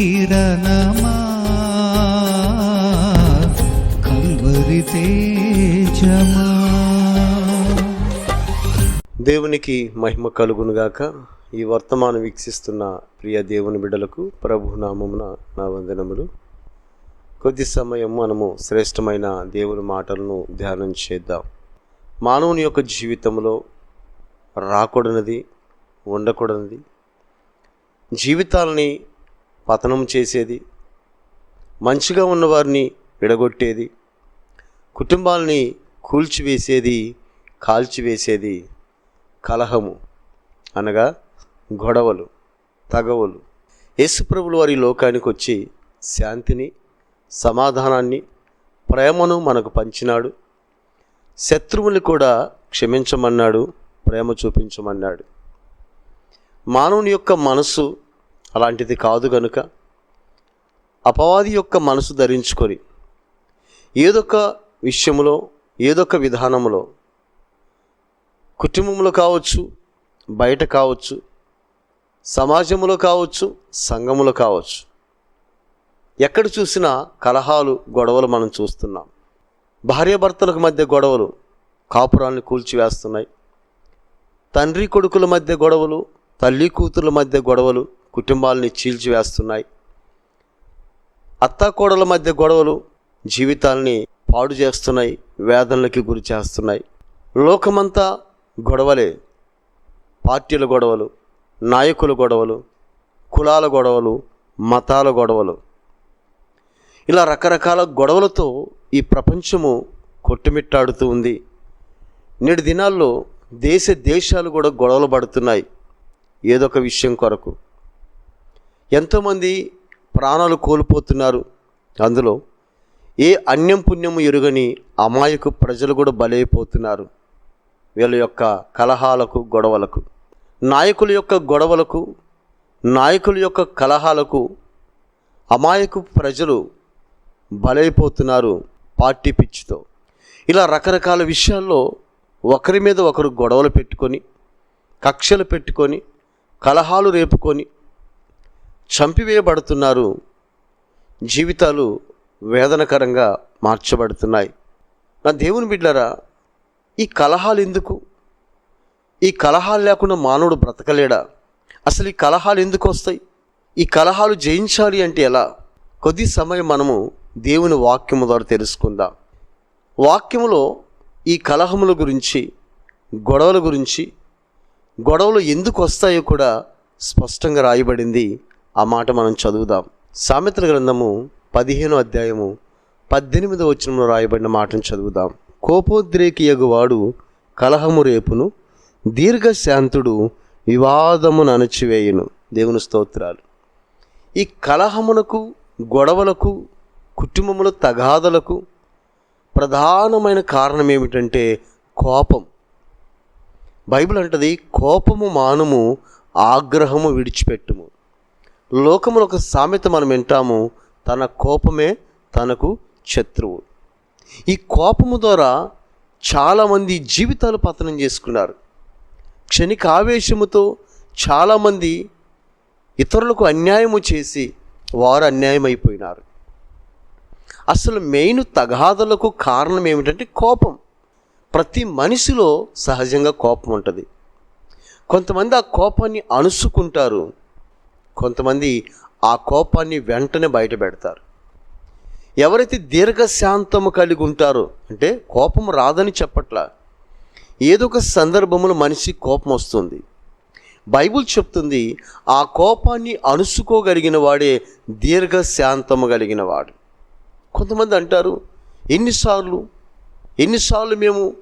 కిరణమా? Calvary తేజమా? దేవునికి మహిమ కలుగునుగాక ఈ వర్తమానం వీక్షిస్తున్న ప్రియ దేవుని బిడ్డలకు ప్రభు నామమున నా వందనములు. కొద్ది సమయం మనము శ్రేష్టమైన దేవుని మాటలను ధ్యానం చేద్దాం. మానవుని యొక్క జీవితంలో రాకూడనిది ఉండకూడనిది. జీవితాలని పతనం చేసేది మంచిగా ఉన్నవారిని విడగొట్టేది కుటుంబాలని కూల్చివేసేది కాల్చివేసేది కలహము అనగా గొడవలు తగవలు. యేసుప్రభులు వారి లోకానికి వచ్చి శాంతిని సమాధానాన్ని ప్రేమను మనకు పంచినాడు. శత్రువుని కూడా క్షమించమన్నాడు ప్రేమ చూపించమన్నాడు. మానవుని యొక్క మనసు అలాంటిది కాదు గనుక అపవాది యొక్క మనసు ధరించుకొని ఏదొక విషయంలో ఏదొక విధానములో కుటుంబంలో కావచ్చు బయట కావచ్చు సమాజంలో కావచ్చు సంఘములో కావచ్చు ఎక్కడ చూసినా కలహాలు గొడవలు మనం చూస్తున్నాం. భార్యాభర్తలకు మధ్య గొడవలు కాపురాలను కూల్చివేస్తున్నాయి. తండ్రి కొడుకుల మధ్య గొడవలు తల్లి కూతుర్ల మధ్య గొడవలు కుటుంబాలని చీల్చివేస్తున్నాయి. అత్తాకోడల మధ్య గొడవలు జీవితాల్ని పాడు చేస్తున్నాయి వేదనలకి గురి చేస్తున్నాయి. లోకమంతా గొడవలే. పార్టీల గొడవలు నాయకుల గొడవలు కులాల గొడవలు మతాల గొడవలు. ఇలా రకరకాల గొడవలతో ఈ ప్రపంచము కొట్టుమిట్టాడుతూ ఉంది. నేటి దినాల్లో దేశ దేశాలు కూడా గొడవలు పడుతున్నాయి. ఏదొక విషయం కొరకు. ఎంతోమంది ప్రాణాలు కోల్పోతున్నారు. అందులో ఏ అన్యం పుణ్యము ఎరుగని అమాయకు ప్రజలు కూడా బలైపోతున్నారు. వీళ్ళ యొక్క కలహాలకు గొడవలకు. నాయకుల యొక్క గొడవలకు నాయకుల యొక్క కలహాలకు అమాయకు ప్రజలు బలైపోతున్నారు పార్టీ పిచ్చితో. ఇలా రకరకాల విషయాల్లో ఒకరి మీద ఒకరు గొడవలు పెట్టుకొని కక్షలు పెట్టుకొని కలహాలు రేపుకొని చంపివేయబడుతున్నారు. జీవితాలు వేదనకరంగా మార్చబడుతున్నాయి. నా దేవుని బిడ్డరా ఈ కలహాలు ఎందుకు? ఈ కలహాలు లేకుండా మానవుడు బ్రతకలేడా? అసలు ఈ కలహాలు ఎందుకు వస్తాయి? ఈ కలహాలు జయించాలి అంటే ఎలా? కొద్ది సమయం మనము దేవుని వాక్యము ద్వారా తెలుసుకుందాం. వాక్యములో ఈ కలహముల గురించి గొడవల గురించి గొడవలు ఎందుకు వస్తాయో కూడా స్పష్టంగా రాయబడింది. ఆ మాట మనం చదువుదాం. సామెతల గ్రంథము పదిహేను అధ్యాయము పద్దెనిమిదో వచనంలో రాయబడిన మాటను చదువుదాం. కోపోద్రేకి వాడు కలహము రేపును దీర్ఘశాంతుడు వివాదమును అణచివేయును. దేవుని స్తోత్రాలు. ఈ కలహమునకు గొడవలకు కుటుంబముల తగాదలకు ప్రధానమైన కారణం ఏమిటంటే కోపం. బైబిల్ అంటది కోపము మానము ఆగ్రహము విడిచిపెట్టుము. లోకములో ఒక సామెత మనం వింటాము తన కోపమే తనకు శత్రువు. ఈ కోపము ద్వారా చాలామంది జీవితాలు పతనం చేసుకున్నారు. క్షణిక ఆవేశముతో చాలామంది ఇతరులకు అన్యాయము చేసి వారు అన్యాయం అయిపోయినారు అసలు మెయిన్ తగాదలకు కారణం ఏమిటంటే కోపం. ప్రతి మనిషిలో సహజంగా కోపం ఉంటుంది. కొంతమంది ఆ కోపాన్ని అణుసుకుంటారు. కొంతమంది ఆ కోపాన్ని వెంటనే బయట పెడతారు. ఎవరైతే దీర్ఘశాంతము కలిగి ఉంటారో అంటే కోపం రాదని చెప్పట్లా ఏదో ఒక సందర్భంలో మనిషి కోపం వస్తుంది. బైబుల్ చెప్తుంది ఆ కోపాన్ని అణుసుకోగలిగిన వాడే దీర్ఘశాంతము కలిగిన వాడు. కొంతమంది అంటారు ఎన్నిసార్లు? ఎన్నిసార్లు మేము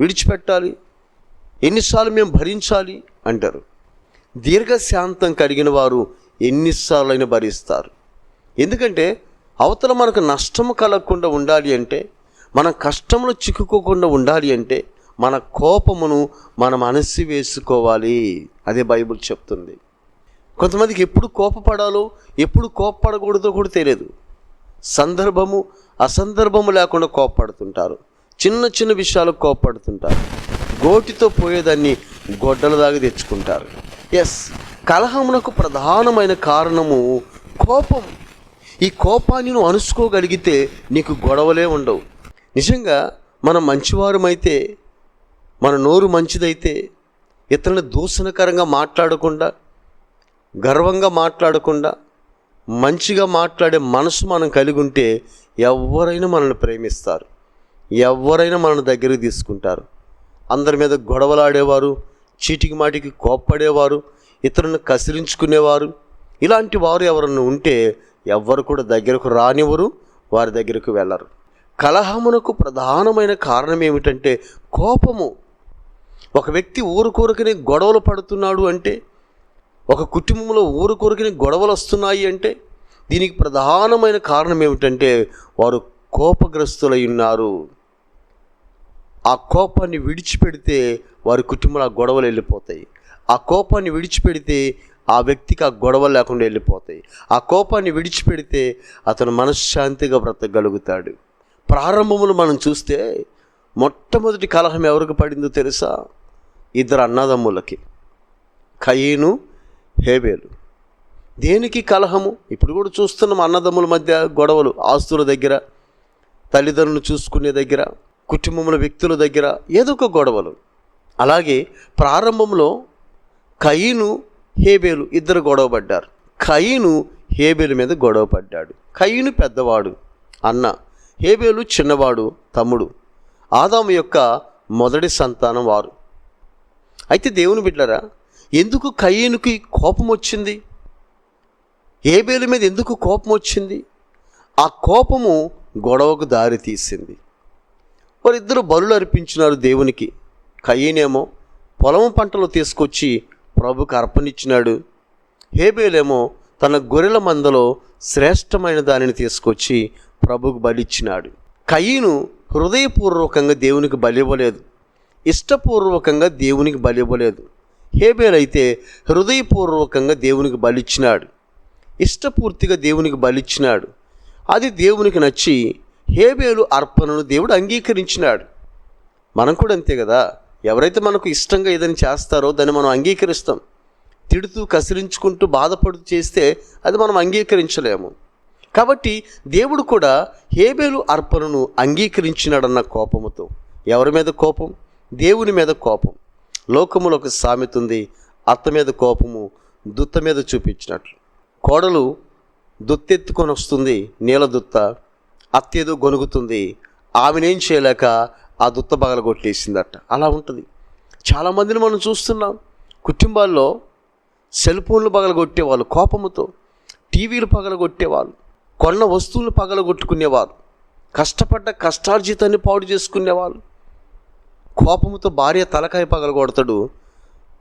విడిచిపెట్టాలి? ఎన్నిసార్లు మేము భరించాలి? అంటారు. దీర్ఘశాంతం కలిగిన వారు ఎన్నిసార్లైనా భరిస్తారు. ఎందుకంటే అవతల మనకు నష్టము కలగకుండా ఉండాలి అంటే మన కష్టంలో చిక్కుకోకుండా ఉండాలి అంటే మన కోపమును మనం అనసి వేసుకోవాలి అదే బైబుల్ చెప్తుంది. కొంతమందికి ఎప్పుడు కోపపడాలో ఎప్పుడు కోపపడకూడదో కూడా తెలియదు. సందర్భము అసందర్భము లేకుండా కోపపడుతుంటారు. చిన్న చిన్న విషయాలకు కోపపడుతుంటారు. గోటితో పోయేదాన్ని గొడ్డల దాకా తెచ్చుకుంటారు. ఎస్ కలహమునకు ప్రధానమైన కారణము కోపం. ఈ కోపాన్ని నువ్వు అనుసుకోగలిగితే నీకు గొడవలే ఉండవు. నిజంగా మనం మంచివారమైతే మన నోరు మంచిదైతే ఇతరుని దూషణకరంగా మాట్లాడకుండా గర్వంగా మాట్లాడకుండా మంచిగా మాట్లాడే మనసు మనం కలిగి ఉంటే ఎవరైనా మనల్ని ప్రేమిస్తారు. ఎవరైనా మనల్ని దగ్గరికి తీసుకుంటారు. అందరి మీద గొడవలాడేవారు చీటికి మాటికి కోప్పడేవారు ఇతరులను కసిరించుకునేవారు ఇలాంటి వారు ఎవరన్నా ఉంటే ఎవ్వరు కూడా దగ్గరకు రానివ్వరు వారి దగ్గరకు వెళ్ళరు. కలహమునకు ప్రధానమైన కారణం ఏమిటంటే కోపము. ఒక వ్యక్తి ఊరుకోరకనే గొడవలు పడుతున్నాడు అంటే ఒక కుటుంబంలో ఊరుకోరకనే గొడవలు వస్తున్నాయి అంటే దీనికి ప్రధానమైన కారణం ఏమిటంటే వారు కోపగ్రస్తులై ఉన్నారు. ఆ కోపాన్ని విడిచిపెడితే వారి కుటుంబంలో ఆ గొడవలు వెళ్ళిపోతాయి. ఆ కోపాన్ని విడిచిపెడితే ఆ వ్యక్తికి ఆ గొడవలు లేకుండా వెళ్ళిపోతాయి. ఆ కోపాన్ని విడిచిపెడితే అతను మనశ్శాంతిగా బ్రతకగలుగుతాడు. ప్రారంభములు మనం చూస్తే మొట్టమొదటి కలహం ఎవరికి పడిందో తెలుసా? ఇద్దరు అన్నదమ్ములకి. కయీను హేబేలు. దేనికి కలహము? ఇప్పుడు కూడా చూస్తున్నాం అన్నదమ్ముల మధ్య గొడవలు. ఆస్తుల దగ్గర తల్లిదండ్రులు చూసుకునే దగ్గర కుటుంబంలో వ్యక్తుల దగ్గర ఏదో ఒక గొడవలు. అలాగే ప్రారంభంలో కయీను హేబేలు ఇద్దరు గొడవపడ్డారు. కయీను హేబేలు మీద గొడవపడ్డాడు. కయీను పెద్దవాడు అన్న. హేబేలు చిన్నవాడు తమ్ముడు. ఆదాము యొక్క మొదటి సంతానం వారు. అయితే దేవుని బిడ్డరా ఎందుకు కయ్యేనుకి కోపం వచ్చింది? హేబేలు మీద ఎందుకు కోపం వచ్చింది? ఆ కోపము గొడవకు దారి తీసింది. వారిద్దరు బరులు అర్పించినారు దేవునికి. కయ్యనేమో పొలం పంటలు తీసుకొచ్చి ప్రభుకు అర్పణిచ్చినాడు. హేబేలేమో తన గొర్రెల మందలో శ్రేష్టమైన దానిని తీసుకొచ్చి ప్రభుకు బలిచ్చినాడు. కయ్యను హృదయపూర్వకంగా దేవునికి బలివ్వలేదు. ఇష్టపూర్వకంగా దేవునికి బలివ్వలేదు. హేబేల్ అయితే హృదయపూర్వకంగా దేవునికి బలిచ్చినాడు. ఇష్టపూర్తిగా దేవునికి బలిచ్చినాడు. అది దేవునికి నచ్చి హేబేలు అర్పణను దేవుడు అంగీకరించినాడు. మనం కూడా అంతే కదా? ఎవరైతే మనకు ఇష్టంగా ఏదైనా చేస్తారో దాన్ని మనం అంగీకరిస్తాం. తిడుతూ కసిరించుకుంటూ బాధపడుతూ చేస్తే అది మనం అంగీకరించలేము. కాబట్టి దేవుడు కూడా హేబేలు అర్పణను అంగీకరించినాడన్న కోపముతో. ఎవరి మీద కోపం? దేవుని మీద కోపం. లోకములో ఒక సామెత ఉంది అత్త మీద కోపము దుత్త మీద చూపించినట్లు. కోడలు దుత్తెత్తుకొని వస్తుంది నీల దుత్త అత్తేదో గొనుగుతుంది ఆమెనేం చేయలేక ఆ దుత్త పగల కొట్టేసిందట అలా ఉంటుంది. చాలామందిని మనం చూస్తున్నాం. కుటుంబాల్లో సెల్ ఫోన్లు పగలగొట్టేవాళ్ళు కోపముతో. టీవీలు పగలగొట్టేవాళ్ళు కొన్న వస్తువులు పగలగొట్టుకునేవారు కష్టపడ్డ కష్టార్జితాన్ని పాడు చేసుకునేవాళ్ళు. కోపంతో భార్య తలకాయ పగలగొడతాడు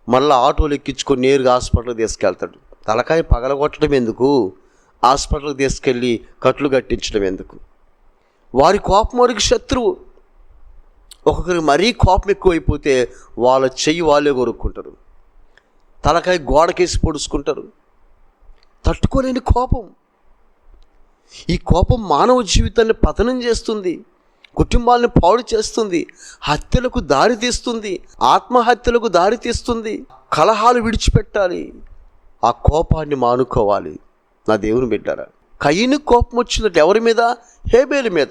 మళ్ళీ ఆటోలు ఎక్కించుకొని నేరుగా హాస్పిటల్కి తీసుకెళ్తాడు. తలకాయ పగలగొట్టడం ఎందుకు? హాస్పిటల్కి తీసుకెళ్ళి కట్లు కట్టించడం ఎందుకు? వారి కోపం వారికి శత్రువు. ఒక్కొక్కరికి మరీ కోపం ఎక్కువైపోతే వాళ్ళ చెయ్యి వాళ్ళే కొరుక్కుంటారు. తలకాయ గోడకేసి పొడుచుకుంటారు. తట్టుకోలేని కోపం. ఈ కోపం మానవ జీవితాన్ని పతనం చేస్తుంది. కుటుంబాలను పాడు చేస్తుంది. హత్యలకు దారి తీస్తుంది. ఆత్మహత్యలకు దారి తీస్తుంది. కలహాలు విడిచిపెట్టాలి. ఆ కోపాన్ని మానుకోవాలి. నా దేవుని బిడ్డారా కయ్యని కోపం వచ్చినట్టు ఎవరి మీద? హేబేలు మీద.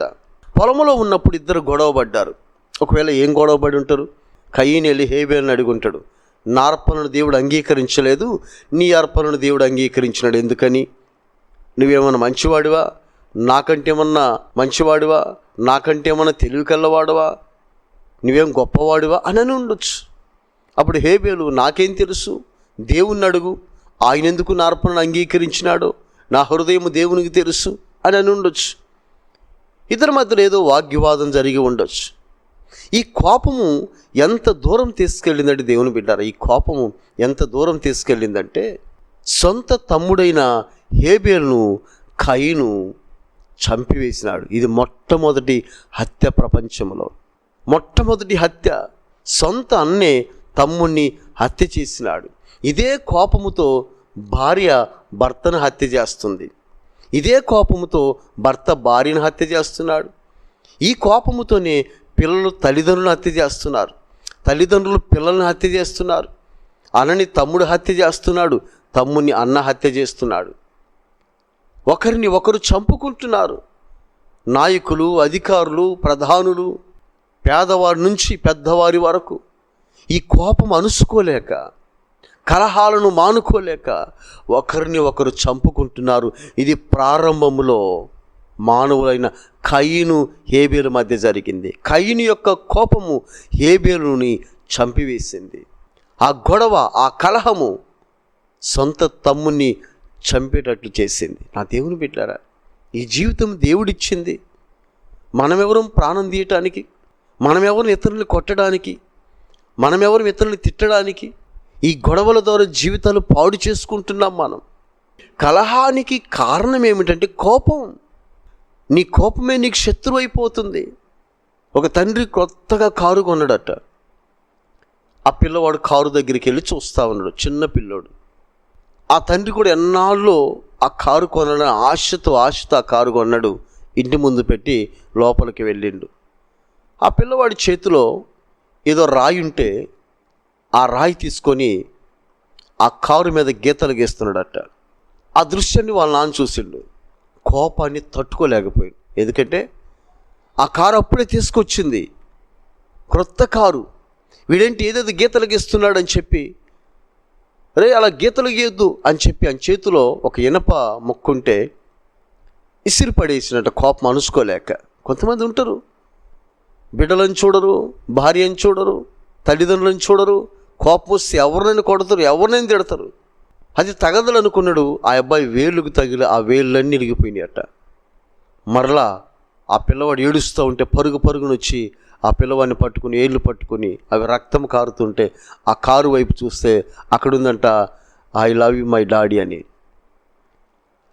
పొలంలో ఉన్నప్పుడు ఇద్దరు గొడవ పడ్డారు ఒకవేళ ఏం గొడవబడి ఉంటారు? కయ్యని వెళ్ళి హేబేల్ని అడుగుంటాడు నా అర్పణను దేవుడు అంగీకరించలేదు నీ అర్పణను దేవుడు అంగీకరించినాడు. ఎందుకని? నువ్వేమన్నా మంచివాడివా? నాకంటే ఏమన్నా మంచివాడివా? నాకంటే ఏమన్నా తెలివి కల్లవాడివా నువ్వేం గొప్పవాడివా? అని అని ఉండొచ్చు. అప్పుడు హేబేలు నాకేం తెలుసు? దేవుణ్ణి అడుగు. ఆయన ఎందుకు నా అర్పణను అంగీకరించినాడో? నా హృదయం దేవునికి తెలుసు? అని అని ఉండొచ్చు. ఇద్దరి మధ్యలో ఏదో వాగ్వివాదం జరిగి ఉండొచ్చు. ఈ కోపము ఎంత దూరం తీసుకెళ్ళిందంటే దేవుని బిడ్డారా ఈ కోపము ఎంత దూరం తీసుకెళ్ళిందంటే సొంత తమ్ముడైన హేబేల్ను కైను చంపివేసినాడు. ఇది మొట్టమొదటి హత్య ప్రపంచంలో. మొట్టమొదటి హత్య సొంత అన్నే తమ్ముణ్ణి హత్య చేసినాడు. ఇదే కోపముతో భార్య భర్తను హత్య చేస్తుంది. ఇదే కోపముతో భర్త భార్యను హత్య చేస్తున్నాడు. ఈ కోపముతోనే పిల్లలు తల్లిదండ్రులను హత్య చేస్తున్నారు. తల్లిదండ్రులు పిల్లల్ని హత్య చేస్తున్నారు. అన్నని తమ్ముడు హత్య చేస్తున్నాడు. తమ్ముని అన్న హత్య చేస్తున్నాడు. ఒకరిని ఒకరు చంపుకుంటున్నారు. నాయకులు అధికారులు ప్రధానులు పేదవారి నుంచి పెద్దవారి వరకు ఈ కోపం అనుసుకోలేక కలహాలను మానుకోలేక ఒకరిని ఒకరు చంపుకుంటున్నారు. ఇది ప్రారంభంలో మానవులైన కయ్యను హేబేలు మధ్య జరిగింది. కయ్యను యొక్క కోపము హేబేలుని చంపివేసింది. ఆ గొడవ ఆ కలహము సొంత తమ్ముని చంపేటట్లు చేసింది. నా దేవుని బిడ్డారా ఈ జీవితం దేవుడిచ్చింది. మనమెవరం ప్రాణం తీయటానికి? మనమెవరం ఇతరుల్ని కొట్టడానికి? మనమెవరం ఇతరుల్ని తిట్టడానికి? ఈ గొడవల ద్వారా జీవితాలు పాడు చేసుకుంటున్నాం మనం. కలహానికి కారణం ఏమిటంటే కోపం. నీ కోపమే నీకు శత్రువు అయిపోతుంది. ఒక తండ్రి కొత్తగా కారు కొన్నాడట. ఆ పిల్లవాడు కారు దగ్గరికి వెళ్ళి చూస్తా ఉన్నాడు చిన్న పిల్లోడు. ఆ తండ్రి కూడా ఎన్నాళ్ళు ఆ కారు కొనడం ఆశతో ఆశతో ఆ కారు కొన్నాడు. ఇంటి ముందు పెట్టి లోపలికి వెళ్ళిండు. ఆ పిల్లవాడి చేతిలో ఏదో రాయి ఉంటే ఆ రాయి తీసుకొని ఆ కారు మీద గీతలు గీస్తున్నాడట. ఆ దృశ్యాన్ని వాళ్ళ నాన్న చూసిండు. కోపాన్ని తట్టుకోలేకపోయింది ఎందుకంటే ఆ కారు అప్పుడే తీసుకొచ్చింది. క్రొత్త కారు. వీడేంటి ఏదేదో గీతలు గీస్తున్నాడు అని చెప్పి రే అలా గీతలు గీయొద్దు అని చెప్పి ఆయన చేతిలో ఒక ఇనప మొక్కుంటే ఇసిరి పడేసినట్టు కోపం అనుసుకోలేక కొంతమంది ఉంటారు. బిడ్డలను చూడరు భార్యను చూడరు తల్లిదండ్రులను చూడరు కోపం వస్తే ఎవరినైనా కొడతారు ఎవరినైనా తిడతారు. అది తగదలనుకున్నాడు ఆ అబ్బాయి వేళ్ళకు తగిలి ఆ వేళ్ళన్నీ ఇరిగిపోయినాయట. మరలా ఆ పిల్లవాడు ఏడుస్తూ ఉంటే పరుగు పరుగునొచ్చి ఆ పిల్లవాడిని పట్టుకుని ఏళ్ళు పట్టుకుని అవి రక్తం కారుతుంటే ఆ కారు వైపు చూస్తే అక్కడ ఉందంట I love you my daddy అని.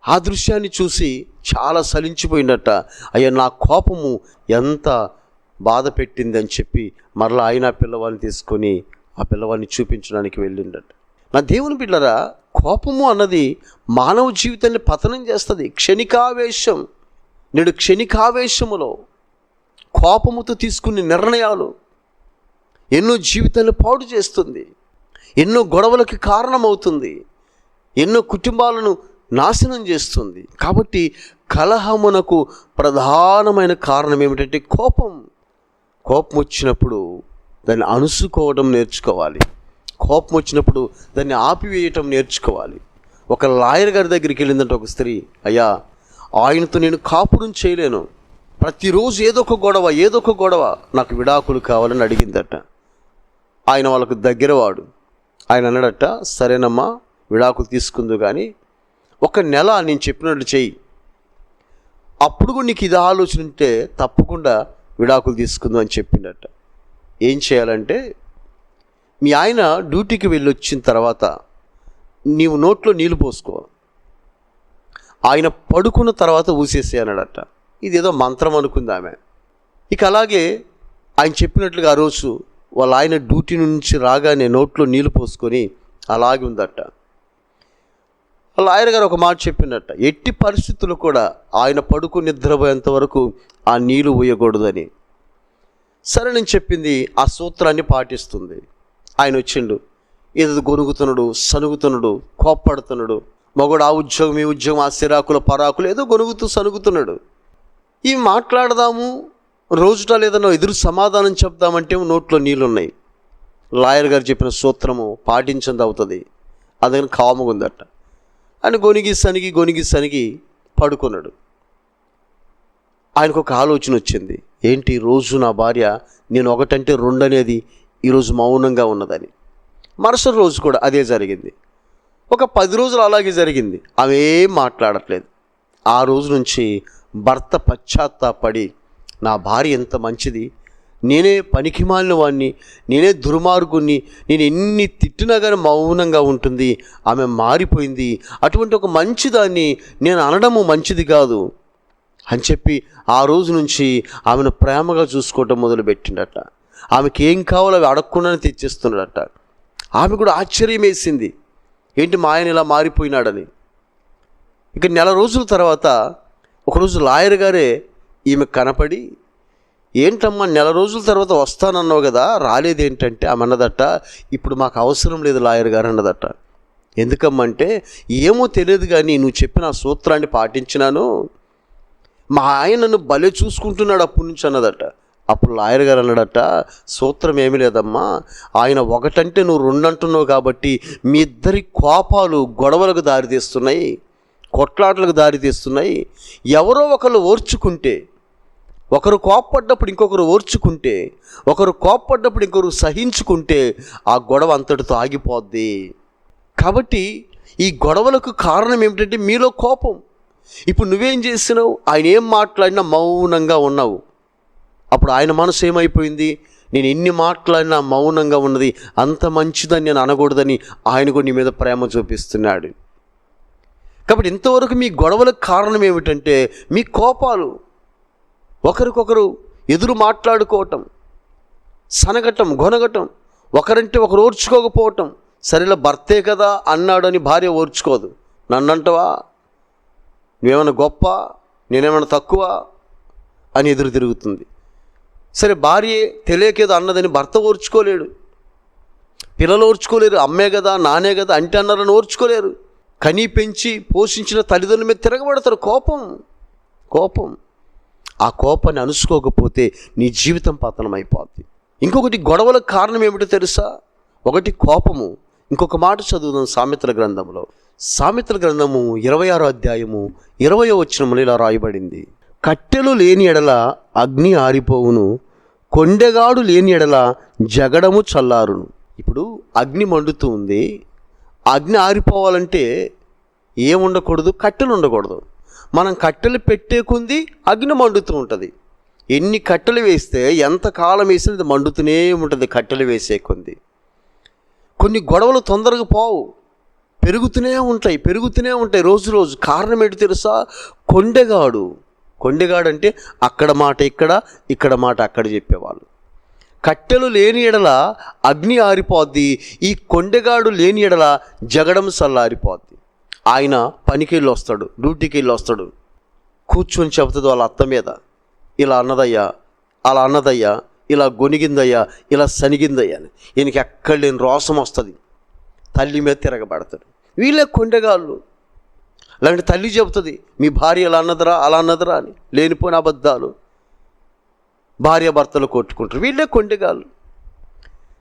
ఆ దృశ్యాన్ని చూసి చాలా సలించిపోయిందట అయ్యా నా కోపము ఎంత బాధ పెట్టింది అని చెప్పి మరలా ఆయన పిల్లవాడిని తీసుకొని ఆ పిల్లవాడిని చూపించడానికి వెళ్ళిండట నా దేవుని బిడ్డరా కోపము అన్నది మానవ జీవితాన్ని పతనం చేస్తుంది. క్షణికావేశం. నేడు క్షణికావేశములో కోపముతో తీసుకునే నిర్ణయాలు ఎన్నో జీవితాలు పాడు చేస్తుంది. ఎన్నో గొడవలకు కారణమవుతుంది. ఎన్నో కుటుంబాలను నాశనం చేస్తుంది. కాబట్టి కలహమునకు ప్రధానమైన కారణం ఏమిటంటే కోపం. కోపం వచ్చినప్పుడు దాన్ని అనుసుకోవడం నేర్చుకోవాలి. కోపం వచ్చినప్పుడు దాన్ని ఆపివేయటం నేర్చుకోవాలి. ఒక లాయర్ గారి దగ్గరికి వెళ్ళిందంటే ఒక స్త్రీ అయ్యా ఆయనతో నేను కాపురం చేయలేను. ప్రతిరోజు ఏదో ఒక గొడవ ఏదో ఒక గొడవ నాకు విడాకులు కావాలని అడిగిందట. ఆయన వాళ్ళకు దగ్గరవాడు. ఆయన అన్నాడట సరేనమ్మా విడాకులు తీసుకుందు కానీ ఒక నెల నేను చెప్పినట్లు చెయ్యి. అప్పుడు కూడా నీకు ఇది ఆలోచన ఉంటే తప్పకుండా విడాకులు తీసుకుందాం అని చెప్పిండట. ఏం చేయాలంటే మీ ఆయన డ్యూటీకి వెళ్ళి వచ్చిన తర్వాత నీవు నోట్లో నీళ్ళు పోసుకో. ఆయన పడుకున్న తర్వాత ఊసేసే అన్నాడట. ఇదేదో మంత్రం అనుకుంది ఆమె. ఇక అలాగే ఆయన చెప్పినట్లుగా ఆ రోజు వాళ్ళ ఆయన డ్యూటీ నుంచి రాగానే నోట్లో నీళ్ళు పోసుకొని అలాగే ఉందట. వాళ్ళ ఆయన గారు ఒక మాట చెప్పినట్ట. ఎట్టి పరిస్థితులు కూడా ఆయన పడుకు నిద్రపోయేంత వరకు ఆ నీళ్ళు పోయకూడదని సరే నేను చెప్పింది ఆ సూత్రాన్ని పాటిస్తుంది. ఆయన వచ్చిండు. ఏదో గొనుగుతున్నాడు సనుగుతున్నాడు కోప్పడుతున్నాడు. మగడు ఆ ఉద్యోగం ఈ ఉద్యోగం ఆ సిరాకుల పరాకులు ఏదో గొనుగుతూ సనుగుతున్నాడు. ఇవి మాట్లాడదాము రోజుట లేదన్నా ఎదురు సమాధానం చెప్దామంటే నోట్లో నీళ్ళు ఉన్నాయి లాయర్ గారు చెప్పిన సూత్రము పాటించింది అవుతుంది. అదని కాముగుందట. అని గొనిగి సనిగి గొనిగి సనిగి పడుకున్నాడు. ఆయనకు ఒక ఆలోచన వచ్చింది. ఏంటి రోజు నా భార్య నేను ఒకటంటే రెండు అనేది ఈరోజు మౌనంగా ఉన్నదని. మరుసటి రోజు కూడా అదే జరిగింది. ఒక పది రోజులు అలాగే జరిగింది. అవే మాట్లాడట్లేదు. ఆ రోజు నుంచి భర్త పశ్చాత్తాపడి నా భార్య ఎంత మంచిది. నేనే పనికిమాలిన వాడిని నేనే దుర్మార్గుని నేను ఎన్ని తిట్టినా కానీ మౌనంగా ఉంటుంది. ఆమె మారిపోయింది. అటువంటి ఒక మంచిదాన్ని నేను అనడము మంచిది కాదు. అని చెప్పి ఆ రోజు నుంచి ఆమెను ప్రేమగా చూసుకోవటం మొదలుపెట్టిండట ఆమెకి ఏం కావాలో అవి అడగకుండానే తెచ్చిస్తున్నాడట. ఆమె కూడా ఆశ్చర్యం వేసింది ఏంటి మా ఆయన ఇలా మారిపోయినాడని. ఇక నెల రోజుల తర్వాత ఒకరోజు లాయర్ గారే ఈమె కనపడి ఏంటమ్మా నెల రోజుల తర్వాత వస్తానన్నావు కదా రాలేదేంటంటే? ఆమె అన్నదట ఇప్పుడు మాకు అవసరం లేదు లాయర్ గారు అన్నదట. ఎందుకమ్మంటే ఏమో తెలియదు కానీ నువ్వు చెప్పిన ఆ సూత్రాన్ని పాటించినాను. మా ఆయన నన్ను భలే చూసుకుంటున్నాడు అప్పటి నుంచి అన్నదట. అప్పుడు లాయర్ గారు అన్నాడట సూత్రం ఏమీ లేదమ్మా. ఆయన ఒకటంటే నువ్వు రెండంటున్నావు కాబట్టి మీ ఇద్దరి కోపాలు గొడవలకు దారితీస్తున్నాయి కొట్లాటలకు దారితీస్తున్నాయి ఎవరో ఒకరు ఓర్చుకుంటే ఒకరు కోప్పడ్డప్పుడు ఇంకొకరు ఓర్చుకుంటే ఒకరు కోప్పడ్డప్పుడు ఇంకొకరు సహించుకుంటే ఆ గొడవ అంతటితో ఆగిపోద్ది. కాబట్టి ఈ గొడవలకు కారణం ఏమిటంటే మీలో కోపం. ఇప్పుడు నువ్వేం చేసినావు ఆయన ఏం మాట్లాడినా మౌనంగా ఉన్నావు. అప్పుడు ఆయన మనసు ఏమైపోయింది? నేను ఎన్ని మాట్లాడినా మౌనంగా ఉన్నది అంత మంచిదని నేను అనకూడదని ఆయన కూడా నీ మీద ప్రేమ చూపిస్తున్నాడు. కాబట్టి ఇంతవరకు మీ గొడవలకు కారణం ఏమిటంటే మీ కోపాలు. ఒకరికొకరు ఎదురు మాట్లాడుకోవటం సనగటం గొనగటం. ఒకరంటే ఒకరు ఓర్చుకోకపోవటం. సరేలా భర్తే కదా అన్నాడు అని భార్య ఓర్చుకోదు. నన్నంటవా? నువ్వేమైనా గొప్ప? నేనేమైనా తక్కువ? అని ఎదురు తిరుగుతుంది. సరే భార్య తెలియకేదో అన్నదని భర్త ఓర్చుకోలేడు. పిల్లలు ఓర్చుకోలేరు అమ్మే కదా నానే కదా అంటే అన్నారని ఓర్చుకోలేరు. కని పెంచి పోషించిన తల్లిదండ్రుల మీద తిరగబడతారు. కోపం కోపం. ఆ కోపాన్ని అనుసుకోకపోతే నీ జీవితం పతనం అయిపోద్ది ఇంకొకటి గొడవల కారణం ఏమిటో తెలుసా? ఒకటి కోపము. ఇంకొక మాట చదువుదాం సామెతల గ్రంథంలో. సామెతల గ్రంథము ఇరవై ఆరో అధ్యాయము ఇరవై వచ్చినములు ఇలా రాయబడింది. కట్టెలు లేని ఎడల అగ్ని ఆరిపోవును కొండెగాడు లేని ఎడల జగడము చల్లారును. ఇప్పుడు అగ్ని మండుతూ ఉంది. అగ్ని ఆరిపోవాలంటే ఏముండకూడదు? కట్టెలు ఉండకూడదు. మనం కట్టెలు పెట్టే కొంది అగ్ని మండుతూ ఉంటుంది. ఎన్ని కట్టెలు వేస్తే ఎంత కాలం వేసినా అది మండుతూనే ఉంటుంది కట్టెలు వేసే కొంది. కొన్ని గొడవలు తొందరగా పోవు. పెరుగుతూనే ఉంటాయి పెరుగుతూనే ఉంటాయి రోజు రోజు. కారణం ఏంటి తెలుసా? కొండెగాడు. కొండెగాడు అంటే అక్కడ మాట ఇక్కడ ఇక్కడ మాట అక్కడ చెప్పేవాళ్ళు. కట్టెలు లేని ఎడల అగ్ని ఆరిపోద్ది ఈ కొండెగాడు లేని ఎడల జగడం సల్లారిపోద్ది. ఆయన పనికి వెళ్ళి వస్తాడు డ్యూటీకి వెళ్ళి వస్తాడు కూర్చొని చెబుతుంది వాళ్ళ అత్త మీద ఇలా అన్నదయ్యా అలా అన్నదయ్యా ఇలా గొనిగిందయ్యా ఇలా సనిగిందయ్యా అని. ఈయనకి ఎక్కడ లేని రోసం వస్తుంది. తల్లి మీద తిరగబడతాడు. వీళ్ళే కొండగాళ్ళు. లేదంటే తల్లి చెబుతుంది మీ భార్య ఇలా అన్నదరా అలా అన్నదరా అని. లేనిపోయిన అబద్ధాలు. భార్య భర్తలు కొట్టుకుంటారు. వీళ్ళే కొండగాళ్ళు.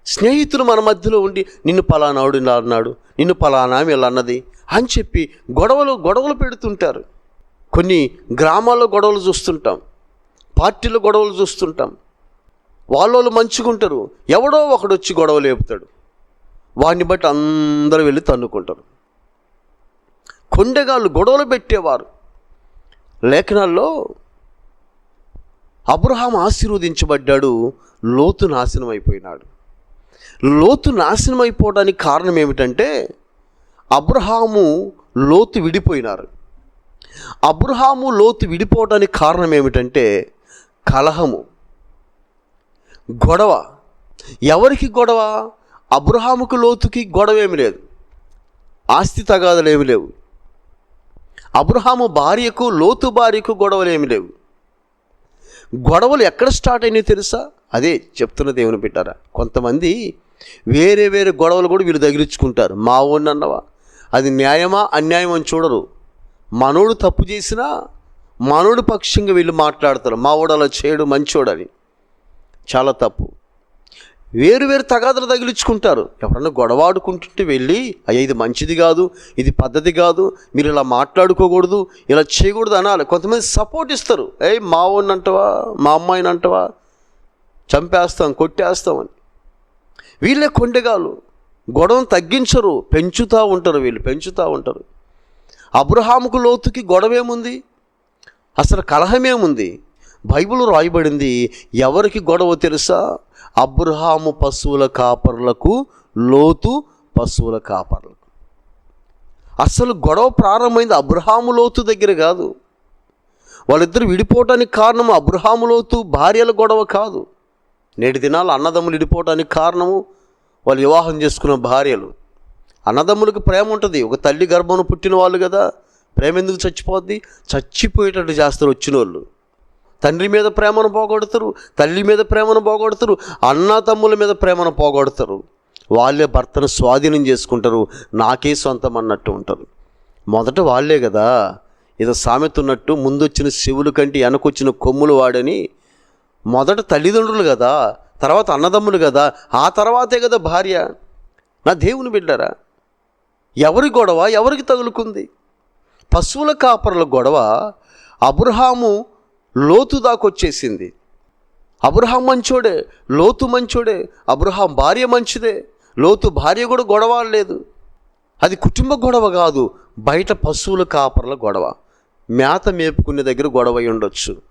స్నేహితులు మన మధ్యలో ఉండి నిన్ను పలానాడు ఇలా అన్నాడు నిన్ను పలానా ఇలా అన్నది అని చెప్పి గొడవలు గొడవలు పెడుతుంటారు. కొన్ని గ్రామాల్లో గొడవలు చూస్తుంటాం. పార్టీలో గొడవలు చూస్తుంటాం. వాళ్ళు మంచుకుంటారు ఎవడో ఒకడు వచ్చి గొడవ లేపుతాడు. వాడిని బట్టి అందరూ వెళ్ళి తన్నుకుంటారు. కొండగాళ్ళు గొడవలు పెట్టేవారు. లేఖనాల్లో అబ్రహాం ఆశీర్వదించబడ్డాడు లోతు నాశనం అయిపోయినాడు లోతు నాశనం అయిపోవడానికి కారణం ఏమిటంటే అబ్రహాము లోతు విడిపోయినారు. అబ్రహాము లోతు విడిపోవడానికి కారణం ఏమిటంటే కలహము. గొడవ. ఎవరికి గొడవ? అబ్రహాముకు లోతుకి గొడవ ఏమి లేదు. ఆస్తి తగాదలు ఏమి లేవు. అబ్రహాము భార్యకు లోతు భార్యకు గొడవలు ఏమి లేవు. గొడవలు ఎక్కడ స్టార్ట్ అయినాయి తెలుసా? అదే చెప్తున్న దేవుని పెట్టారా కొంతమంది వేరే వేరే గొడవలు కూడా వీళ్ళు తగిలించుకుంటారు. మా ఓన్ అన్నవా? అది న్యాయమా? అన్యాయం అని చూడరు. మనోడు తప్పు చేసినా మనోడు పక్షంగా వీళ్ళు మాట్లాడతారు. మా అలా చేయడు మంచోడని చాలా తప్పు. వేరు వేరు తగాదలు తగిలించుకుంటారు. ఎవరన్నా గొడవ ఆడుకుంటుంటే వెళ్ళి అయ్యా ఇది మంచిది కాదు ఇది పద్ధతి కాదు మీరు ఇలా మాట్లాడుకోకూడదు ఇలా చేయకూడదు అనాలి. కొంతమంది సపోర్ట్ ఇస్తారు. ఏ మా వాడిని అంటవా మా అమ్మాయిని అంటవా చంపేస్తాం కొట్టేస్తామని వీళ్ళే కొండగాలు గొడవను తగ్గించరు పెంచుతూ ఉంటారు వీళ్ళు పెంచుతూ ఉంటారు. అబ్రహాముకు లోతుకి గొడవ ఏముంది అసలు కలహమేముంది? బైబిల్ రాయబడింది ఎవరికి గొడవ తెలుసా? అబ్రహాము పశువుల కాపర్లకు లోతు పశువుల కాపర్లకు. అసలు గొడవ ప్రారంభమైంది అబ్రహాము లోతు దగ్గర కాదు. వాళ్ళిద్దరు విడిపోవటానికి కారణం అబ్రహాము లోతు భార్యల గొడవ కాదు. నేటి దినాలు అన్నదమ్ములు విడిపోవటానికి కారణము వాళ్ళు వివాహం చేసుకున్న భార్యలు. అన్నదమ్ములకు ప్రేమ ఉంటుంది. ఒక తల్లి గర్భం పుట్టిన వాళ్ళు కదా ప్రేమ ఎందుకు చచ్చిపోద్ది? చచ్చిపోయేటట్టు చేస్తారు వచ్చిన వాళ్ళు తండ్రి మీద ప్రేమను పోగొడతారు తల్లి మీద ప్రేమను పోగొడతారు అన్న తమ్ముల మీద ప్రేమను పోగొడతారు. వాళ్ళే భర్తను స్వాధీనం చేసుకుంటారు నాకే సొంతం అన్నట్టు ఉంటారు. మొదట వాళ్ళే కదా ఏదో సామెత ఉన్నట్టు ముందొచ్చిన శివుల కంటే వెనకొచ్చిన కొమ్ములు వాడని మొదట తల్లిదండ్రులు కదా తర్వాత అన్నదమ్ములు కదా ఆ తర్వాతే కదా భార్య. నా దేవుని బిడ్డరా ఎవరి గొడవ ఎవరికి తగులుకుంది? పశువుల కాపరుల గొడవ అబ్రహాము లోతు దాకొచ్చేసింది. అబ్రహాం మంచోడే లోతు మంచోడే అబ్రహాం భార్య మంచిదే లోతు భార్య కూడా గొడవ లేదు అది కుటుంబ గొడవ కాదు బయట పశువుల కాపర్ల గొడవ. మేత మేపుకునే దగ్గర గొడవ అయి ఉండొచ్చు.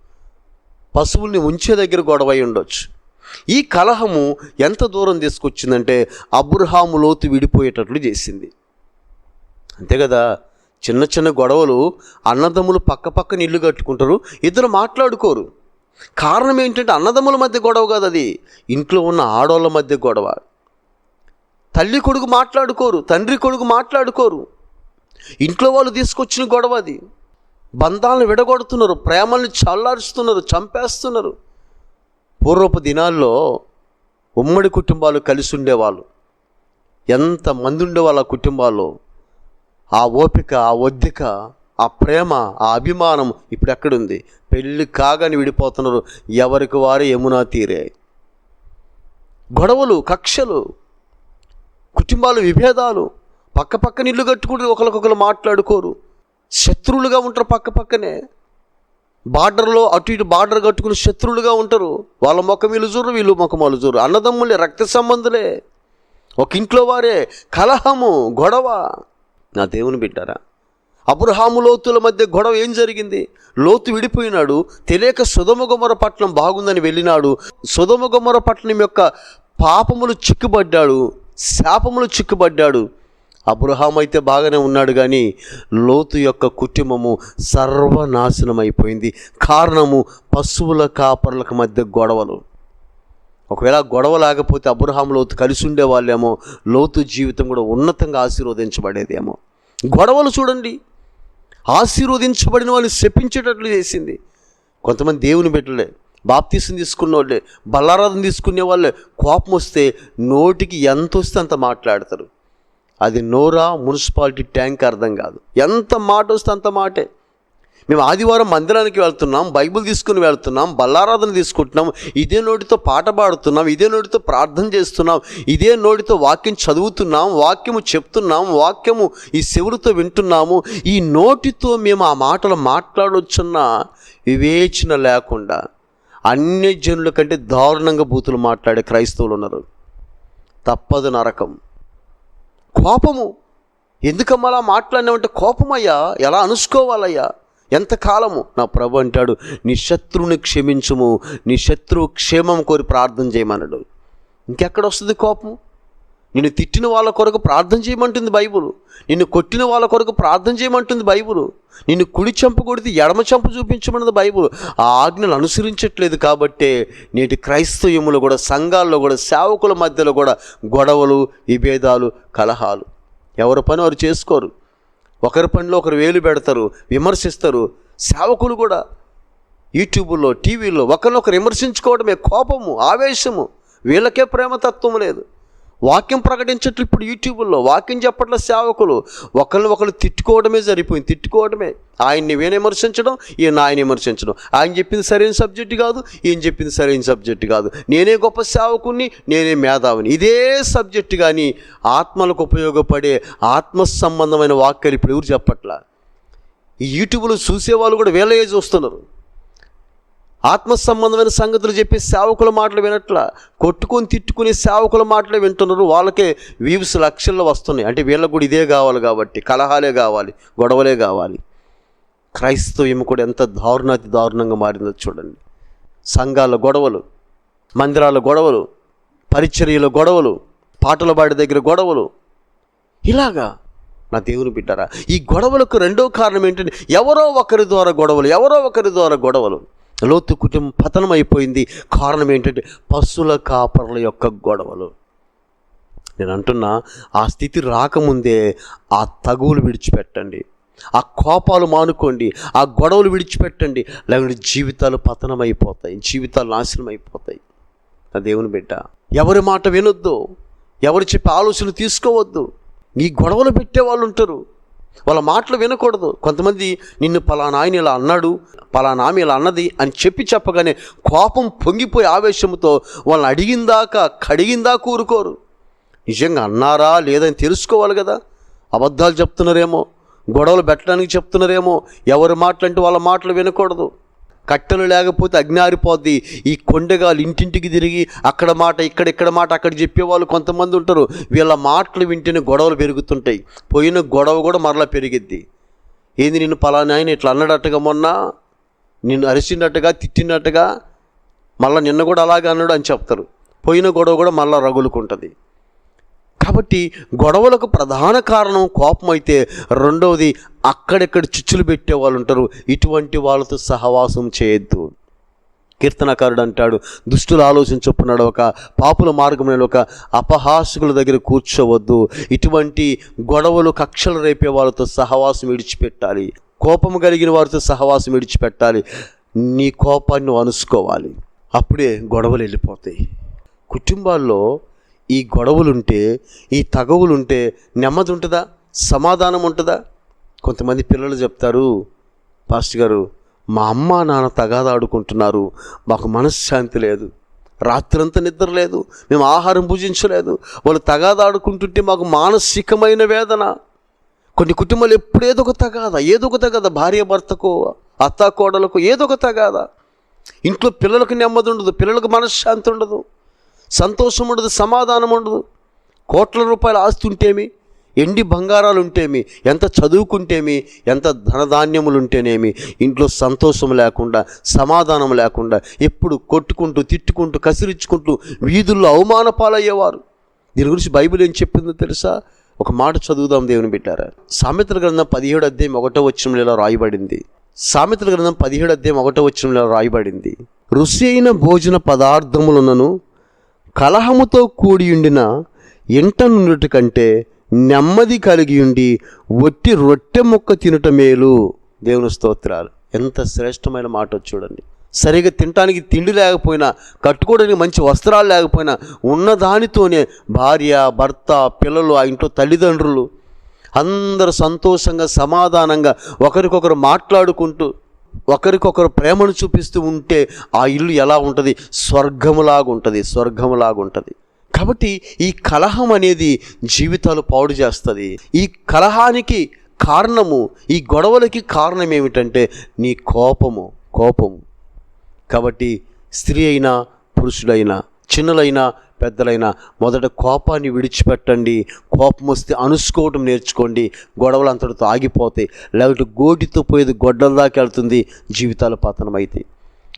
పశువుల్ని ఉంచే దగ్గర గొడవ ఉండొచ్చు. ఈ కలహము ఎంత దూరం తీసుకొచ్చిందంటే అబ్రహాము లోతు విడిపోయేటట్లు చేసింది. అంతే కదా? చిన్న చిన్న గొడవలు అన్నదమ్ములు పక్క పక్కన ఇల్లు కట్టుకుంటారు ఇద్దరు మాట్లాడుకోరు. కారణం ఏంటంటే అన్నదమ్ముల మధ్య గొడవ కాదు అది. ఇంట్లో ఉన్న ఆడోళ్ళ మధ్య గొడవ. తల్లి కొడుకు మాట్లాడుకోరు తండ్రి కొడుకు మాట్లాడుకోరు. ఇంట్లో వాళ్ళు తీసుకొచ్చిన గొడవ అది. బంధాలను విడగొడుతున్నారు ప్రేమల్ని చల్లారుస్తున్నారు చంపేస్తున్నారు. పూర్వపు దినాల్లో ఉమ్మడి కుటుంబాలు కలిసి ఉండేవాళ్ళు. ఎంత మంది ఉండేవాళ్ళ ఆ కుటుంబాల్లో? ఆ ఓపిక ఆ ఒద్దిక ఆ ప్రేమ ఆ అభిమానం ఇప్పుడు ఎక్కడుంది పెళ్ళి కాగానే విడిపోతున్నారు. ఎవరికి వారే యమునా తీరే. గొడవలు కక్షలు కుటుంబాలు విభేదాలు పక్క పక్కన ఇల్లు కట్టుకుంటూ ఒకరికొకరు మాట్లాడుకోరు. శత్రువులుగా ఉంటారు పక్క పక్కనే. బార్డర్లో అటు ఇటు బార్డర్ కట్టుకుని శత్రువులుగా ఉంటారు. వాళ్ళ ముఖం వీళ్ళు చూరు వీళ్ళు ముఖం వాళ్ళు చూరు అన్నదమ్ములే రక్త సంబంధులే. ఒక ఇంట్లో వారే. కలహము గొడవ. నా దేవుని బిడ్డారా అబ్రహాము లోతుల మధ్య గొడవ ఏం జరిగింది? లోతు విడిపోయినాడు తెలియక సుధమగుమర పట్నం బాగుందని వెళ్ళినాడు సుధమగుమర పట్నం యొక్క పాపములు చిక్కుబడ్డాడు శాపములు చిక్కుబడ్డాడు. అబ్రహాం అయితే బాగానే ఉన్నాడు కానీ లోతు యొక్క కుటుంబము సర్వనాశనం అయిపోయింది కారణము పశువుల కాపర్లకు మధ్య గొడవలు. ఒకవేళ గొడవ లేకపోతే అబ్రహాం లోతు కలిసి ఉండేవాళ్ళేమో లోతు జీవితం కూడా ఉన్నతంగా ఆశీర్వదించబడేదేమో. గొడవలు చూడండి. ఆశీర్వదించబడిన వాళ్ళని శపించేటట్లు చేసింది. కొంతమంది దేవుని బిడ్డలే బాప్తీసం తీసుకున్న వాళ్ళే బల్లారాధన తీసుకునే వాళ్ళే కోపం వస్తే నోటికి ఎంత వస్తే అంత మాట్లాడతారు. అది నోరా మున్సిపాలిటీ ట్యాంక్ అర్థం కాదు. ఎంత మాట వస్తే అంత మాటే. మేము ఆదివారం మందిరానికి వెళ్తున్నాం బైబిల్ తీసుకుని వెళ్తున్నాం బల్లారాధన తీసుకుంటున్నాం ఇదే నోటితో పాట పాడుతున్నాం ఇదే నోటితో ప్రార్థన చేస్తున్నాం ఇదే నోటితో వాక్యం చదువుతున్నాం వాక్యము చెప్తున్నాం వాక్యము ఈ శివుడితో వింటున్నాము. ఈ నోటితో మేము ఆ మాటలు మాట్లాడొచ్చున్న వివేచన లేకుండా అన్ని జనుల కంటే దారుణంగా బూతులు మాట్లాడే క్రైస్తవులు ఉన్నారు. తప్పదు నరకం. కోపము. ఎందుకమ్మలా అలా మాట్లాడినామంటే కోపమయ్యా? ఎలా అనుసుకోవాలయ్యా? ఎంతకాలము? నా ప్రభు అంటాడు నీ శత్రువుని క్షమించుము నీ శత్రువు క్షేమం కోరి ప్రార్థన చేయమన్నాడు ఇంకెక్కడ వస్తుంది కోపం? నిన్ను తిట్టిన వాళ్ళ కొరకు ప్రార్థన చేయమంటుంది బైబుల్. నిన్ను కొట్టిన వాళ్ళ కొరకు ప్రార్థన చేయమంటుంది బైబుల్. నిన్ను కుడి చెంప కొడితే ఎడమ చెంప చూపించమన్నది బైబుల్. ఆ ఆజ్ఞలు అనుసరించట్లేదు కాబట్టే నేటి క్రైస్తవ్యములు కూడా సంఘాల్లో కూడా సేవకుల మధ్యలో కూడా గొడవలు విభేదాలు కలహాలు. ఎవరి పని వారు చేసుకోరు. ఒకరి పనిలో ఒకరు వేలు పెడతారు విమర్శిస్తారు. సేవకులు కూడా యూట్యూబ్లో టీవీలో ఒకరినొకరు విమర్శించుకోవడమే కోపము ఆవేశము. వీళ్ళకే ప్రేమతత్వం లేదు. వాక్యం ప్రకటించట్లు ఇప్పుడు యూట్యూబ్లో వాక్యం చెప్పట్ల సేవకులు ఒకరిని ఒకరు తిట్టుకోవడమే సరిపోయింది తిట్టుకోవడమే. ఆయన్ని వీణ విమర్శించడం ఈయన ఆయన విమర్శించడం. ఆయన చెప్పింది సరైన సబ్జెక్టు కాదు ఈయన చెప్పింది సరైన సబ్జెక్టు కాదు. నేనే గొప్ప సేవకుని నేనే మేధావిని. ఇదే సబ్జెక్టు కానీ ఆత్మలకు ఉపయోగపడే ఆత్మ సంబంధమైన వాక్యాలు ఇప్పుడు ఎవరు చెప్పట్లా? ఈ యూట్యూబ్లో చూసేవాళ్ళు కూడా వేలయ్యే చూస్తున్నారు. ఆత్మ సంబంధమైన సంగతులు చెప్పి సేవకుల మాటలు వినట్ల కొట్టుకొని తిట్టుకుని సేవకుల మాటలు వింటున్నారు. వాళ్ళకే వ్యూస్ లక్షల్లో వస్తున్నాయి. అంటే వీళ్ళకు కూడా ఇదే కావాలి కాబట్టి కలహాలే కావాలి గొడవలే కావాలి. క్రైస్తవ్యం కూడా ఎంత దారుణాతి దారుణంగా మారిందో చూడండి. సంఘాల గొడవలు మందిరాల గొడవలు పరిచర్యల గొడవలు పాటల బాడి దగ్గర గొడవలు. ఇలాగా నా దేవుని బిడ్డారా ఈ గొడవలకు రెండో కారణం ఏంటంటే ఎవరో ఒకరి ద్వారా గొడవలు ఎవరో ఒకరి ద్వారా గొడవలు. లోతు కుటుంబం పతనం అయిపోయింది కారణం ఏంటంటే పశువుల కాపరుల యొక్క గొడవలు. నేను అంటున్నా ఆ స్థితి రాకముందే ఆ తగువులు విడిచిపెట్టండి. ఆ కోపాలు మానుకోండి. ఆ గొడవలు విడిచిపెట్టండి. లేకుంటే జీవితాలు పతనమైపోతాయి. జీవితాలు నాశనం అయిపోతాయి నా దేవుని బిడ్డ ఎవరి మాట వినొద్దు. ఎవరు చెప్పే ఆలోచనలు తీసుకోవద్దు. ఈ గొడవలు పెట్టే వాళ్ళు ఉంటారు వాళ్ళ మాటలు వినకూడదు. కొంతమంది నిన్ను పలానా ఆయన ఇలా అన్నాడు పలానా ఆమె ఇలా అన్నది అని చెప్పి చెప్పగానే కోపం పొంగిపోయి ఆవేశంతో వాళ్ళని అడిగిందాకా కడిగిందా ఊరుకోరు నిజంగా అన్నారా లేదని తెలుసుకోవాలి కదా. అబద్ధాలు చెప్తున్నారేమో గొడవలు పెట్టడానికి చెప్తున్నారేమో ఎవరి మాటలంటే వాళ్ళ మాటలు వినకూడదు. కట్టెలు లేకపోతే అగ్ని ఆరిపోద్ది ఈ కొండగాలు ఇంటింటికి తిరిగి అక్కడ మాట ఇక్కడ ఇక్కడ మాట అక్కడ చెప్పేవాళ్ళు కొంతమంది ఉంటారు. వీళ్ళ మాటలు వింటేనే గొడవలు పెరుగుతుంటాయి. పోయిన గొడవ కూడా మరలా పెరిగిద్ది. ఏంది నిన్ను పలానా ఆయన ఇట్లా అన్నాడట్టుగా మొన్న? నిన్ను అరిచినట్టుగా తిట్టినట్టుగా మళ్ళీ నిన్న కూడా అలాగే అన్నాడు అని చెప్తారు. పోయిన గొడవ కూడా మళ్ళీ రగులుకుంటుంది. కాబట్టి గొడవలకు ప్రధాన కారణం కోపం అయితే రెండవది అక్కడెక్కడ చిచ్చులు పెట్టే వాళ్ళు ఉంటారు. ఇటువంటి వాళ్ళతో సహవాసం చేయొద్దు. కీర్తనకారుడు అంటాడు దుష్టుల ఆలోచన చొప్పున ఒక పాపుల మార్గం ఒక అపహాసకుల దగ్గర కూర్చోవద్దు. ఇటువంటి గొడవలు కక్షలు రేపే వాళ్ళతో సహవాసం విడిచిపెట్టాలి. కోపం కలిగిన వారితో సహవాసం విడిచిపెట్టాలి. నీ కోపాన్ని అనుసుకోవాలి. అప్పుడే గొడవలు వెళ్ళిపోతాయి. కుటుంబాల్లో ఈ గొడవలుంటే ఈ తగవులుంటే నెమ్మది ఉంటుందా సమాధానం ఉంటుందా కొంతమంది పిల్లలు చెప్తారు పాస్టర్ గారు మా అమ్మ నాన్న తగాదాడుకుంటున్నారు మాకు మనశ్శాంతి లేదు. రాత్రంతా నిద్ర లేదు. మేము ఆహారం భుజించలేదు. వాళ్ళు తగాదాడుకుంటుంటే మాకు మానసికమైన వేదన. కొన్ని కుటుంబాలు ఎప్పుడు ఏదో ఒక తగాద ఏదో ఒక తగాద? భార్య భర్తకు అత్త కోడలకు ఏదో ఒక తగాద? ఇంట్లో పిల్లలకు నెమ్మది ఉండదు పిల్లలకు మనశ్శాంతి ఉండదు. సంతోషం ఉండదు సమాధానం ఉండదు కోట్ల రూపాయల ఆస్తి ఉంటేమి ఎండి బంగారాలు ఉంటేమి ఎంత చదువుకుంటేమి? ఎంత ధనధాన్యములు ఉంటేనేమి ఇంట్లో సంతోషం లేకుండా సమాధానం లేకుండా ఎప్పుడు కొట్టుకుంటూ తిట్టుకుంటూ కసిరించుకుంటూ వీధుల్లో అవమాన పాలయ్యేవారు దీని గురించి బైబిల్ ఏం చెప్పిందో తెలుసా? ఒక మాట చదువుదాం దేవుని పెట్టారా సామెతల గ్రంథం పదిహేడు అధ్యాయం ఒకటో వచ్చిన ఇలా రాయబడింది. సామెతల గ్రంథం పదిహేడు అధ్యాయం ఒకటో వచ్చిన రాయబడింది. రుచి అయిన భోజన పదార్థములున్నను కలహముతో కూడి ఉండిన ఇంట నుండి కంటే నెమ్మది కలిగి ఉండి ఒట్టి రొట్టె ముక్క తినట మేలు. దేవుని స్తోత్రాలు. ఎంత శ్రేష్టమైన మాట చూడండి. సరిగా తినటానికి తిండి లేకపోయినా కట్టుకోవడానికి మంచి వస్త్రాలు లేకపోయినా ఉన్నదానితోనే భార్య భర్త పిల్లలు ఆ ఇంట్లో తల్లిదండ్రులు అందరూ సంతోషంగా సమాధానంగా ఒకరికొకరు మాట్లాడుకుంటూ ఒకరికొకరు ప్రేమను చూపిస్తూ ఉంటే ఆ ఇల్లు ఎలా ఉంటుంది? స్వర్గములాగుంటుంది ఉంటుంది ఉంటుంది. కాబట్టి ఈ కలహం అనేది జీవితాలు పాడు చేస్తుంది. ఈ కలహానికి కారణము ఈ గొడవలకి కారణం ఏమిటంటే నీ కోపము కోపము. కాబట్టి స్త్రీ అయినా పురుషుడైనా చిన్నలైనా పెద్దలైన మొదట కోపాన్ని విడిచిపెట్టండి. కోపం వస్తే అనుసుకోవటం నేర్చుకోండి. గొడవలు అంతటితో ఆగిపోతాయి. లేకపోతే గోటితో పోయేది గొడ్డల దాకా వెళ్తుంది. జీవితాలు పతనం అవుతాయి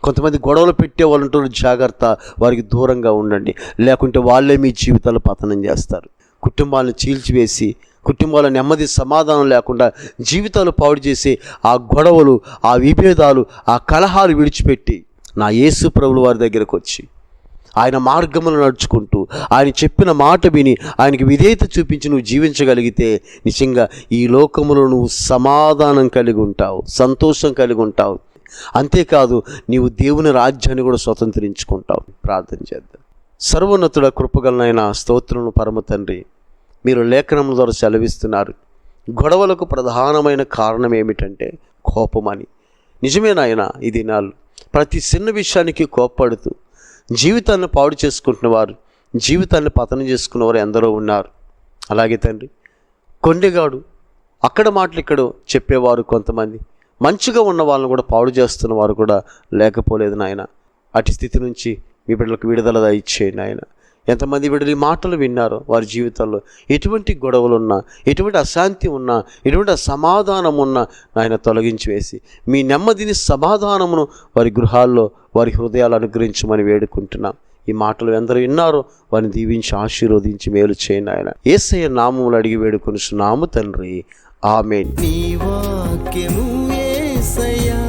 కొంతమంది గొడవలు పెట్టే వాళ్ళు ఉంటారు. జాగ్రత్త వారికి దూరంగా ఉండండి. లేకుంటే వాళ్ళే మీ జీవితాలు పతనం చేస్తారు. కుటుంబాలను చీల్చివేసి కుటుంబాల నెమ్మది సమాధానం లేకుండా జీవితాలు పాడు చేసి ఆ గొడవలు ఆ విభేదాలు ఆ కలహాలు విడిచిపెట్టి నా యేసు ప్రభుల వారి దగ్గరకు వచ్చి ఆయన మార్గములు నడుచుకుంటూ ఆయన చెప్పిన మాట విని ఆయనకి విధేయత చూపించి నువ్వు జీవించగలిగితే నిజంగా ఈ లోకములో నువ్వు సమాధానం కలిగి ఉంటావు సంతోషం కలిగి ఉంటావు. అంతేకాదు నీవు దేవుని రాజ్యాన్ని కూడా స్వతంత్రించుకుంటావు. ప్రార్థన చేద్దాం. సర్వోన్నతుడ కృపగలనైన స్తోత్రము పరమ తండ్రి మీరు లేఖనముల ద్వారా సెలవిస్తున్నారు. గొడవలకు ప్రధానమైన కారణం ఏమిటంటే కోపమని నిజమే నాయన ఈ దినాలు ప్రతి చిన్న విషయానికి కోప్పడుతూ జీవితాన్ని పాడు చేసుకుంటున్నవారు జీవితాన్ని పతనం చేసుకున్నవారు ఎందరో ఉన్నారు. అలాగే తండ్రి కొండెగాడు అక్కడ మాటలు ఇక్కడ చెప్పేవారు కొంతమంది. మంచిగా ఉన్న వాళ్ళని కూడా పాడు చేస్తున్న వారు కూడా లేకపోలేదు నాయన. అటు స్థితి నుంచి మీ బిడ్డలకు విడుదల ఇచ్చేయండి నాయన. ఎంతమంది బిడ్డలు ఈ మాటలు విన్నారో వారి జీవితాల్లో ఎటువంటి గొడవలు ఉన్నా ఎటువంటి అశాంతి ఉన్నా ఎటువంటి అసమాధానం ఉన్నా నాయన తొలగించి వేసి మీ నెమ్మదిని సమాధానమును వారి గృహాల్లో వారి హృదయాలు అనుగ్రహించమని వేడుకుంటున్నాం. ఈ మాటలు ఎందరూ విన్నారో వారిని దీవించి ఆశీర్వదించి మేలు చేయండి ఆయన. ఏసయ్య నామములు అడిగి వేడుకొని నాము తండ్రి. ఆమె నీ వాక్యము ఏసయ్యా.